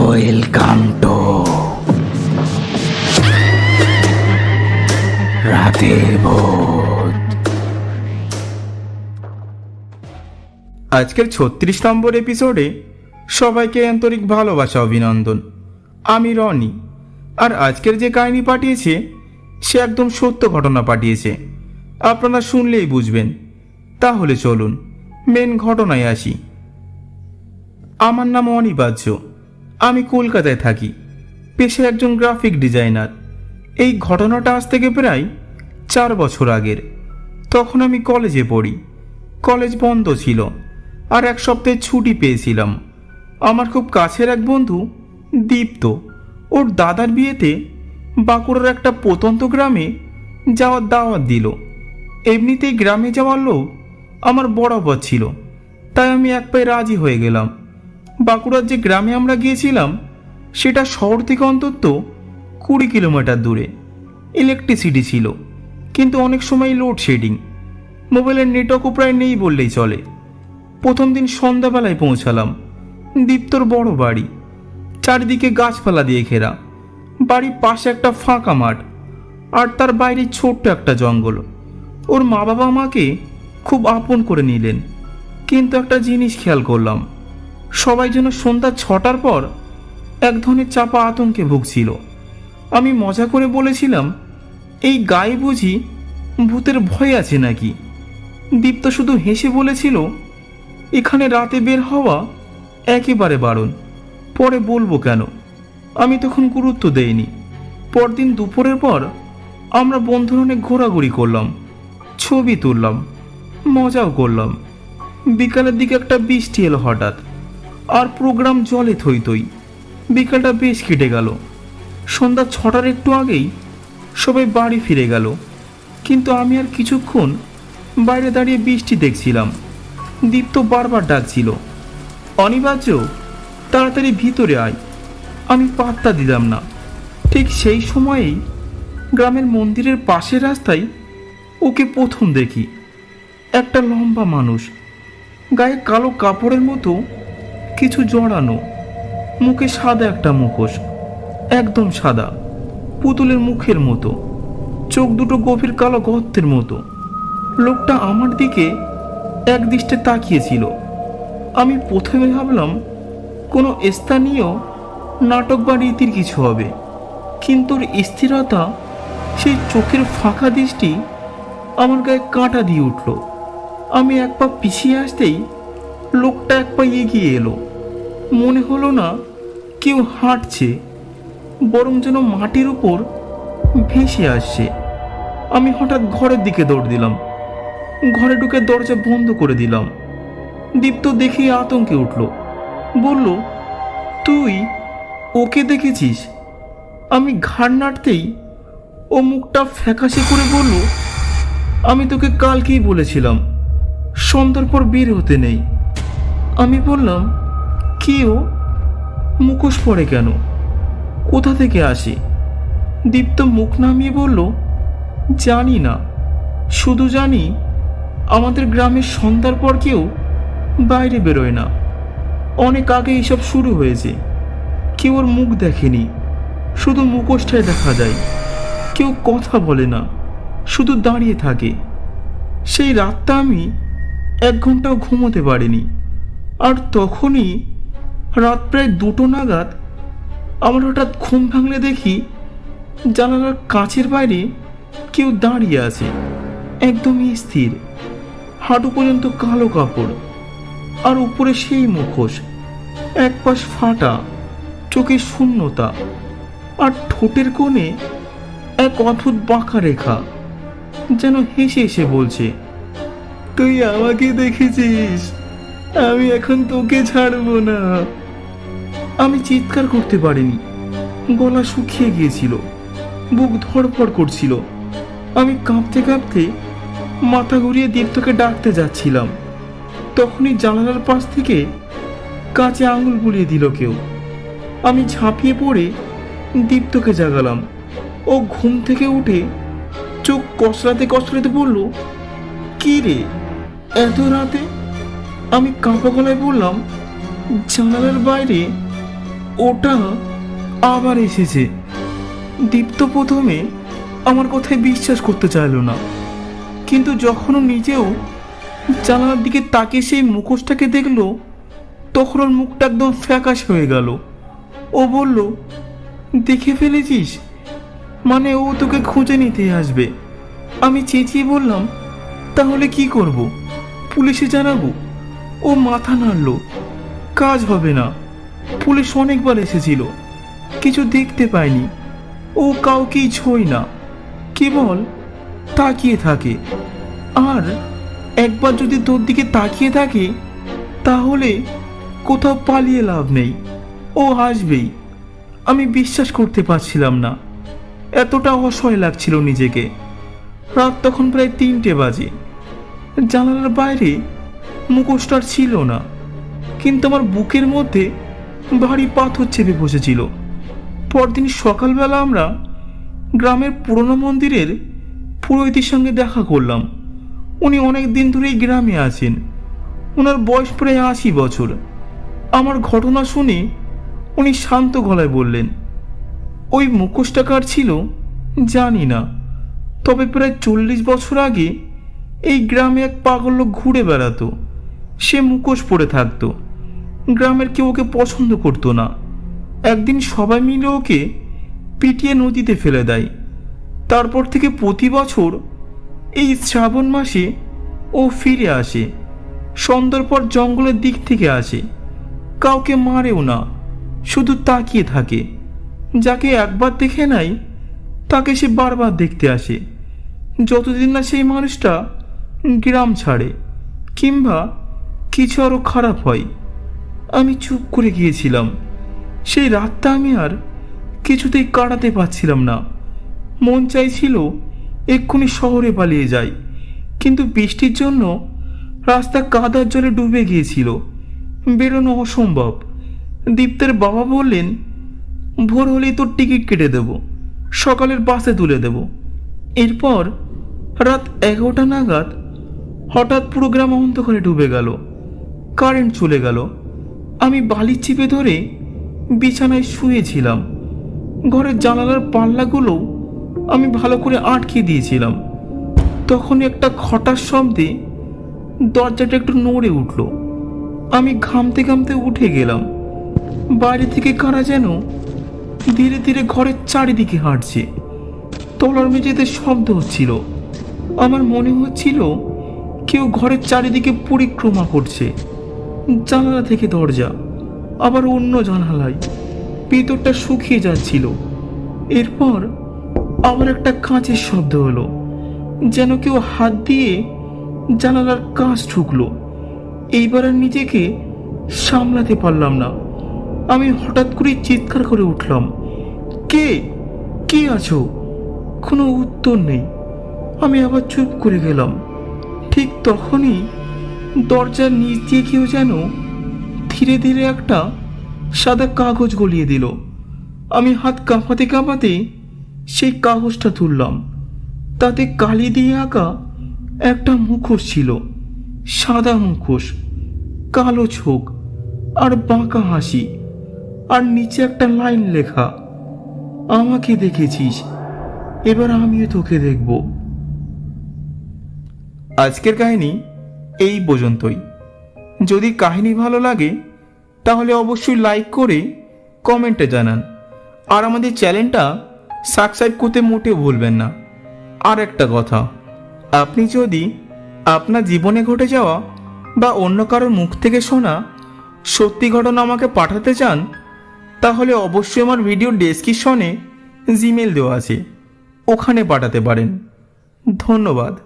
Welcome to রাতের আজকের ছত্রিশ নম্বর এপিসোডে সবাইকে আন্তরিক ভালোবাসা, অভিনন্দন। আমি রনি। আর আজকের যে কাহিনী পাঠিয়েছে, সে একদম সত্য ঘটনা পাঠিয়েছে। আপনারা শুনলেই বুঝবেন। তাহলে চলুন মেন ঘটনায় আসি। আমার নাম অনিবার্য। আমি কলকাতায় থাকি। পেশায় একজন গ্রাফিক ডিজাইনার। এই ঘটনাটা আজ থেকে প্রায় চার বছর আগের। তখন আমি কলেজে পড়ি। কলেজ বন্ধ ছিল আর এক সপ্তাহে ছুটি পেয়েছিলাম। আমার খুব কাছের এক বন্ধু, দীপ্ত। ওর দাদার বিয়েতে বাঁকুড়ার একটা প্রত্যন্ত গ্রামে যাওয়ার দাওয়াত দিল। এমনিতেই গ্রামে যাওয়ার লোক আমার বরাবর ছিল। তাই আমি এক পায়ে রাজি হয়ে গেলাম। বাঁকুড়ার যে গ্রামে আমরা গিয়েছিলাম, সেটা শহর থেকে অন্তত কুড়ি কিলোমিটার দূরে। ইলেকট্রিসিটি ছিল, কিন্তু অনেক সময় লোডশেডিং মোবাইলের নেটওয়ার্কও প্রায় নেই বললেই চলে। প্রথম দিন সন্ধ্যাবেলায় পৌঁছালাম, দীপ্তর বড় বাড়ি। চারিদিকে গাছপালা দিয়ে ঘেরা। বাড়ির পাশে একটা ফাঁকা মাঠ, আর তার বাইরে ছোট্ট একটা জঙ্গল। ওর মা বাবা আমাকে খুব আপন করে নিলেন, কিন্তু একটা জিনিস খেয়াল করলাম। সবাই যেন সন্ধ্যা ছটার পর এক ধরনের চাপা আতঙ্কে ভুগছিল। আমি মজা করে বলেছিলাম, এই গায়ে বুঝি ভূতের ভয় আছে নাকি? দীপ্ত শুধু হেসে বলেছিল, এখানে রাতে বের হওয়া একেবারে বারণ। পরে বলব কেন? আমি তখন গুরুত্ব দেইনি। পরদিন দুপুরের পর আমরা বন্ধুরা ঘোরাঘুরি করলাম, ছবি তুললাম, মজাও করলাম। বিকালের দিকে একটা বৃষ্টি এলো হঠাৎ। আর প্রোগ্রাম জলে থই থই। বিকালটা বেশ কেটে গেল। সন্ধ্যা ছটার একটু আগেই সবাই বাড়ি ফিরে গেল। কিন্তু আমি আর কিছুক্ষণ বাইরে দাঁড়িয়ে বৃষ্টি দেখছিলাম। দীপ্ত বারবার ডাকছিল, অনিবার্য, তাড়াতাড়ি ভিতরে আয়। আমি পাত্তা দিলাম না। ঠিক সেই সময়েই গ্রামের মন্দিরের পাশের রাস্তায় ওকে প্রথম দেখি। একটা লম্বা মানুষ, গায়ে কালো কাপড়ের মতো কিছু জড়ানো। মুখে সাদা একটা মুখোশ, একদম সাদা, পুতুলের মুখের মতো, চোখ দুটো গভীর কালো গর্তের মতো। লোকটা আমার দিকে এক দৃষ্টে তাকিয়েছিল। আমি প্রথমে ভাবলাম, কোনো স্থানীয় নাটক বা রীতির কিছু হবে, কিন্তু স্থিরতা, সেই চোখের ফাঁকা দৃষ্টি আমার গায়ে কাঁটা দিয়ে উঠল। আমি এক পা পিছিয়ে আসতেই লোকটা এক পা এগিয়ে এলো। মনে হলো না কেউ হাঁটছে, বরং যেন মাটির উপর ভেসে আসছে। আমি হঠাৎ ঘরের দিকে দৌড় দিলাম। ঘরে ঢুকে দরজা বন্ধ করে দিলাম। দীপ্ত দেখে আতঙ্কে উঠল। বলল, তুই ওকে দেখেছিস? আমি ঘাড় নাড়তেই ও মুখটা ফ্যাকাশে করে বলল, আমি তোকে কালকেই বলেছিলাম, সন্ধ্যার পর বের হতে নেই। আমি বললাম কি ও মুখোশ পড়ে কেন? কোথা থেকে আসে? দীপ্ত মুখ নামিয়ে বলল, জানি না। শুধু জানি, আমাদের গ্রামের সন্ধ্যার পর কেউ বাইরে বেরোয় না। অনেক আগে এইসব শুরু হয়েছে। কেউ ওর মুখ দেখেনি। শুধু মুখোশটাই দেখা যায়। কেউ কথা বলে না। শুধু দাঁড়িয়ে থাকে। সেই রাতটা আমি এক ঘন্টাও ঘুমোতে পারিনি। আর তখনই রাত প্রায় দুটো নাগাদ আমার হঠাৎ ঘুম ভাঙলে দেখি জানালার কাছের বাইরে কেউ দাঁড়িয়ে আছে, একদমই স্থির। হাঁটু পর্যন্ত কালো কাপড় আর উপরে সেই মুখোশ, এক পাশ ফাটা, চোখে শূন্যতা আর ঠোঁটের কোণে এক অদ্ভুত বাঁকা রেখা যেন হেসে হেসে বলছে, তুই আমাকে দেখেছিস? আমি এখন তোকে ছাড়বো না। আমি চিৎকার করতে পারিনি। গলা শুকিয়ে গিয়েছিল। বুক ধড়ফড় করছিল। আমি কাঁপতে কাঁপতে মাথা ঘুরিয়ে দীপ্তকে ডাকতে যাচ্ছিলাম। তখনই জানালার পাশ থেকে কাঁচে আঙুল বুলিয়ে দিল কেউ। আমি ঝাঁপিয়ে পড়ে দীপ্তকে জাগালাম ও ঘুম থেকে উঠে চোখ কসলাতে কসলাতে বলল, কি রে? এত রাতে আমি কাঁপা গলায় বললাম, জানালার বাইরে ওটা আবার এসেছে। দীপ্ত প্রথমে আমার কথায় বিশ্বাস করতে চাইলো না। কিন্তু যখনও নিজেও জানালার দিকে তাকিয়ে সেই মুখোশটাকে দেখল, তখন ওর মুখটা একদম ফ্যাকাশ হয়ে গেল। ও বলল, দেখে ফেলেছিস? মানে ও তোকে খুঁজে নিতে আসবে। আমি চেঁচিয়ে বললাম, তাহলে কি করব? পুলিশে জানাব? ও মাথা নাড়ল। কাজ হবে না। পুলিশ অনেকবার এসেছিল। কিছু দেখতে পায়নি। ও কাউকেই ছোই না। কেবল তাকিয়ে থাকে। আর একবার যদি তোর দিকে তাকিয়ে থাকে, তাহলে কোথাও পালিয়ে লাভ নেই। ও আসবেই আমি বিশ্বাস করতে পারছিলাম না। এতটা অসহায় লাগছিল নিজেকে। রাত তখন প্রায় তিনটে বাজে। জানালার বাইরে মুখোশটার ছিল না। কিন্তু আমার বুকের মধ্যে ভারী পাথর চেপে বসেছিল। পরদিন সকালবেলা আমরা গ্রামের পুরনো মন্দিরের পুরোহিতের সঙ্গে দেখা করলাম। উনি অনেক দিন ধরেই গ্রামে আছেন। ওনার বয়স প্রায় আশি বছর। আমার ঘটনা শুনে উনি শান্ত গলায় বললেন, ওই মুখোশটা কার ছিল? জানি না। তবে প্রায় চল্লিশ বছর আগে এই গ্রামে এক পাগল লোক ঘুরে বেড়াতো। সে মুখোশ পরে থাকতো। গ্রামের কেউ ওকে পছন্দ করতো না। একদিন সবাই মিলে ওকে পিটিয়ে নদীতে ফেলে দেয়। তারপর থেকে প্রতি বছর এই শ্রাবণ মাসে ও ফিরে আসে। সন্ধ্যার পর জঙ্গলের দিক থেকে আসে। কাউকে মারেও না, শুধু তাকিয়ে থাকে। যাকে একবার দেখে নাই, তাকে সে বারবার দেখতে আসে। যতদিন না সেই মানুষটা গ্রাম ছাড়ে, কিংবা কিছু আরও খারাপ হয়। আমি চুপ করে গিয়েছিলাম। সেই রাতটা আমি আর কিছুতেই কাটাতে পারছিলাম না। মন চাইছিল এক্ষুনি শহরে পালিয়ে যাই, কিন্তু বৃষ্টির জন্য রাস্তা কাদার জলে ডুবে গিয়েছিল। বেরোনো অসম্ভব। দীপ্তের বাবা বললেন, ভোর হলেই তোর টিকিট কেটে দেব, সকালের বাসে তুলে দেব। এরপর রাত এগারোটা নাগাদ হঠাৎ পুরো গ্রাম অন্ধকারে ডুবে গেল। কারেন্ট চলে গেল। আমি বালির চিপে ধরে বিছানায় শুয়েছিলাম। ঘরের জানালার পাল্লাগুলো আমি ভালো করে আটকে দিয়েছিলাম। তখন একটা খটার শব্দে দরজাটা একটু নড়ে উঠল। আমি ঘামতে ঘামতে উঠে গেলাম। বাইরে থেকে কারা যেন ধীরে ধীরে ঘরের চারিদিকে হাঁটছে। তলার মেঝেতে শব্দ হচ্ছিল। আমার মনে হচ্ছিল কেউ ঘরের চারিদিকে পরিক্রমা করছে। জানালা থেকে দরজা, আবার অন্য জানালায়। ভিতরটা শুকিয়ে যাচ্ছিল। এরপর আবার একটা কাঁচের শব্দ হলো যেন কেউ হাত দিয়ে জানালার কাঁচ ঠুকলো এইবার আর নিজেকে সামলাতে পারলাম না। আমি হঠাৎ করে চিৎকার করে উঠলাম, কে? কে আছো? কোনো উত্তর নেই। আমি আবার চুপ করে গেলাম। ঠিক তখনই দরজার নিচ দিয়ে কেউ যেন ধীরে ধীরে একটা সাদা কাগজ গলিয়ে দিল। আমি হাত কাঁপাতে কাঁপাতে সেই কাগজটা তুললাম। তাতে কালি দিয়ে আঁকা একটা মুখোশ ছিল। সাদা মুখোশ, কালো চোখ আর বাঁকা হাসি আর নিচে একটা লাইন লেখা, আমাকে দেখেছিস, এবার আমিও তোকে দেখব। আজকের কাহিনী এই পর্যন্তই। যদি কাহিনী ভালো লাগে, তাহলে অবশ্যই লাইক করে কমেন্টে জানান। আর আমাদের চ্যানেলটা সাবস্ক্রাইব করতে মোটে ভুলবেন না। আর একটা কথা, আপনি যদি আপনার জীবনে ঘটে যাওয়া বা অন্য কারোর মুখ থেকে শোনা সত্যি ঘটনা আমাকে পাঠাতে চান, তাহলে অবশ্যই আমার ভিডিও ডেসক্রিপশনে জিমেল দেওয়া আছে। ওখানে পাঠাতে পারেন। ধন্যবাদ।